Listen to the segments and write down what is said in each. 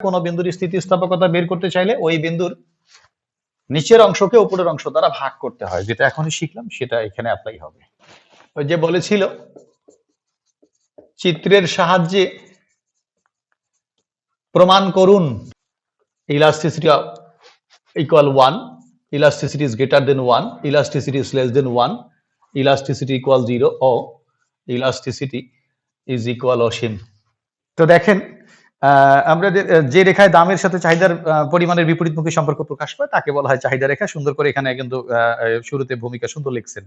কোন বিন্দুর স্থিতিস্থাপকতা বের করতে চাইলে ওই বিন্দুর নিচের অংশকে উপরের অংশ দ্বারা ভাগ করতে হয়। যেটা এখনই শিখলাম, সেটা এখানে অ্যাপ্লাই হবে। ওই যে বলেছিল, চিত্রের সাহায্যে প্রমাণ করুন। Elasticity equal one elasticity is greater than one elasticity is less than one elasticity equal zero O elasticity is equal অসীম তো দেখেন আমরা যে- রেখায় দামের সাথে চাহিদার পরিমাণের বিপরীতমুখী সম্পর্ক প্রকাশ পায়, তাকে বলা হয় চাহিদা রেখা। সুন্দর করে এখানে কিন্তু শুরুতে ভূমিকা সুন্দর লিখছেন।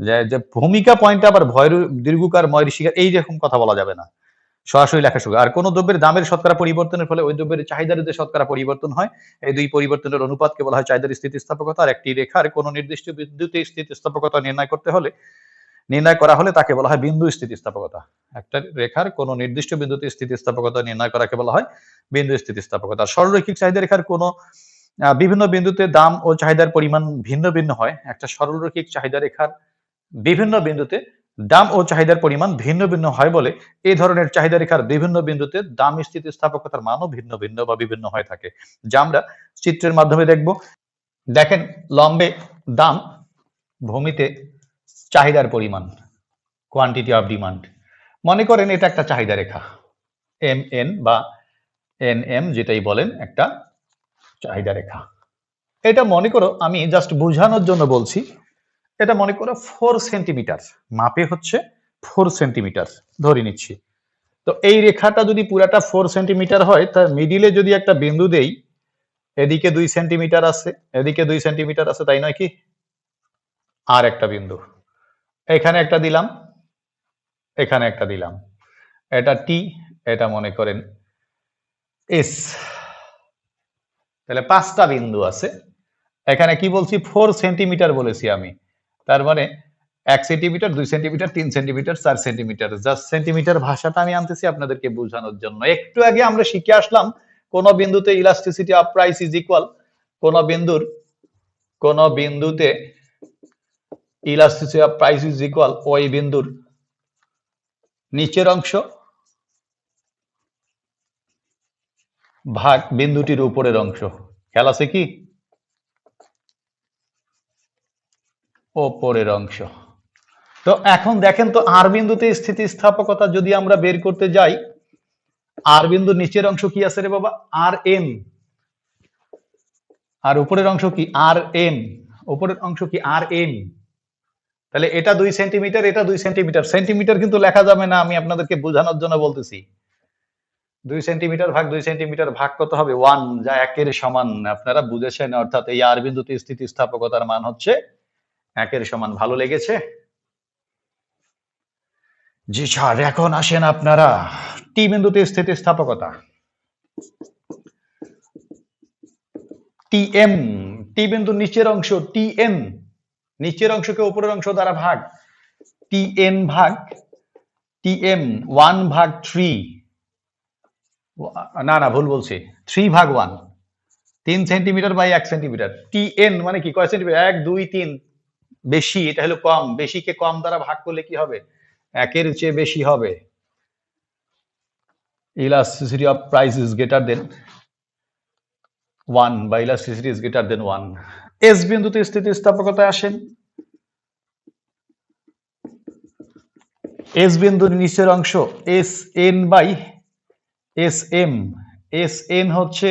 যে ভূমিকা পয়েন্টটা আবার ভয় দীর্ঘকার ময় ঋষিকার এই রকম কথা বলা যাবে না। সরাসরি লেখা শুরু। আর কোন দ্রব্যের দামের শতকরা পরিবর্তনের ফলে ওই দ্রব্যের চাহিদার যে শতকরা পরিবর্তন হয়, এই দুই পরিবর্তনের অনুপাতকে বলা হয় চাহিদার স্থিতিস্থাপকতা। আর একটি রেখার কোন নির্দিষ্ট বিন্দুতে স্থিতিস্থাপকতা নির্ণয় করতে হলে নির্ণয় করা হলে তাকে বলা হয় বিন্দু স্থিতিস্থাপকতা। একটা রেখার কোন নির্দিষ্ট বিন্দুতে স্থিতিস্থাপকতা নির্ণয় করাকে বলা হয় বিন্দু স্থিতিস্থাপকতা। সরলরৈখিক চাহিদা রেখার কোন বিভিন্ন বিন্দুতে দাম ও চাহিদার পরিমাণ ভিন্ন ভিন্ন হয়। একটা সরলরৈখিক চাহিদা রেখার বিভিন্ন বিন্দুতে দাম ও চাহিদার পরিমাণ ভিন্ন ভিন্ন হয় বলে এই ধরনের চাহিদা রেখার বিভিন্ন বিন্দুতে দাম স্থিতিস্থাপকতার মানও ভিন্ন ভিন্ন বা বিভিন্ন হয়ে থাকে। যা আমরা চিত্রের মাধ্যমে দেখব। দেখেন, লম্বে দাম ভূমিতে চাহিদার পরিমাণ কোয়ান্টিটি অফ ডিমান্ড মনে করেন এটা একটা চাহিদা রেখা। এম এন বা এন এম যেটাই বলেন, একটা চাহিদা রেখা। এটা মনে করো, আমি জাস্ট বোঝানোর জন্য বলছি, এটা মনে করো ফোর সেন্টিমিটার মাপে হচ্ছে ফোর সেন্টিমিটার ধরে নিচ্ছি। তো এই রেখাটা যদি পুরাটা ফোর সেন্টিমিটার হয় তার মিডিলে যদি একটা বিন্দু দেই, এদিকে দুই সেন্টিমিটার আছে, এদিকে দুই সেন্টিমিটার আছে, তাই নয় কি? আর একটা বিন্দু। এখানে একটা দিলাম, এখানে একটা দিলাম। এটা টি এটা মনে করেন এস তাহলে পাঁচটা বিন্দু আছে। এখানে কি বলছি? ফোর সেন্টিমিটার বলেছি আমি। তার মানে এক সেন্টিমিটার দুই সেন্টিমিটার তিন সেন্টিমিটার চার সেন্টিমিটার জাস্ট সেন্টিমিটার ভাষাটা আমি আনতেছি আপনাদেরকে বোঝানোর জন্য। একটু আগে আমরা শিখে আসলাম, কোন বিন্দুতে elasticity of price is equal কোন বিন্দুর, কোন বিন্দুতে elasticity of price is equal ওই বিন্দুর নিচের অংশ ভাগ বিন্দুটির উপরের অংশ। খেয়াল আছে কি? ওপরের অংশ। তো এখন দেখেন তো আর বিন্দুতে স্থিতিস্থাপকতা যদি আমরা বের করতে যাই, আর বিন্দুর নিচের অংশ কি আছে রে বাবা? আর এম আর উপরের অংশ কি? আর এম উপরের অংশ কি? আর এম তাহলে এটা দুই সেন্টিমিটার এটা দুই সেন্টিমিটার সেন্টিমিটার কিন্তু লেখা যাবে না, আমি আপনাদেরকে বোঝানোর জন্য বলতেছি। দুই সেন্টিমিটার ভাগ দুই সেন্টিমিটার ভাগ কত হবে? ওয়ান যা একের সমান। আপনারা বুঝেছেন, অর্থাৎ এই আর বিন্দুতে স্থিতিস্থাপকতার মান হচ্ছে একের সমান। ভালো লেগেছে? জি স্যার এখন আসেন আপনারা টি বিন্দুতে স্থিতিস্থাপকতা। টি এম টি বিন্দুর নিচের অংশ টি এন নিচের অংশকে উপরের অংশ দ্বারা ভাগ। টি এন ভাগ টি এম ওয়ান ভাগ থ্রি না না, ভুল বলছি। থ্রি ভাগ ওয়ান তিন সেন্টিমিটার বাই এক সেন্টিমিটার টি এন মানে কি? কয় সেন্টিমিটার এক, দুই, তিন। বেশি, এটা হলো কম। বেশিকে কম দ্বারা ভাগ করলে কি হবে? একের চেয়ে বেশি হবে। Elasticity of price is greater than 1 বা elasticity is greater then 1 S বিন্দুতে স্থিতিস্থাপকতায় আসেন। এস বিন্দুর নিচের অংশ S N by S M. S N হচ্ছে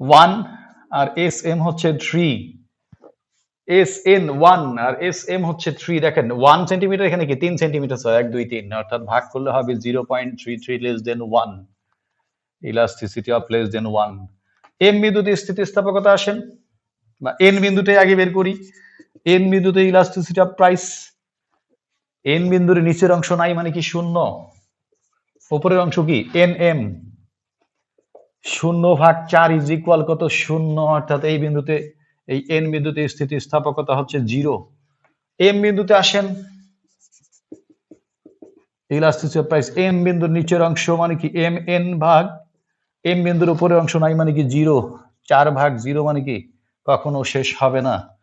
ওয়ান আর এস এম হচ্ছে থ্রি। এস এন ওয়ান আর এস এম হচ্ছে থ্রি। দেখেন, ওয়ান সেন্টিমিটার এখানে কি? তিন সেন্টিমিটার এক, দুই, তিন। অর্থাৎ ভাগ করলে হবে zero point three three less than one elasticity of less than one M বিন্দুতে স্থিতিস্থাপকতা আসেন। বা এন বিন্দুতে আগে বের করি। এন বিন্দুতে ইলাস্টিসিটি অফ প্রাইস এন বিন্দুর নিচের অংশ নাই মানে কি শূন্য? উপরের অংশ কি? এন এম শূন্য ভাগ চার ইজ ইকুয়াল কত? শূন্য, অর্থাৎ এই বিন্দুতে, এই এন বিন্দুতে স্থিতিস্থাপকতা হচ্ছে জিরো এম বিন্দুতে আসেন। ইলাস্টিসিটি অফ প্রাইস এম বিন্দুর নিচের অংশ মানে কি? এম এন ভাগ এম বিন্দুর উপরের অংশ নাই মানে কি জিরো চার ভাগ জিরো মানে কি? কখনো শেষ হবে না।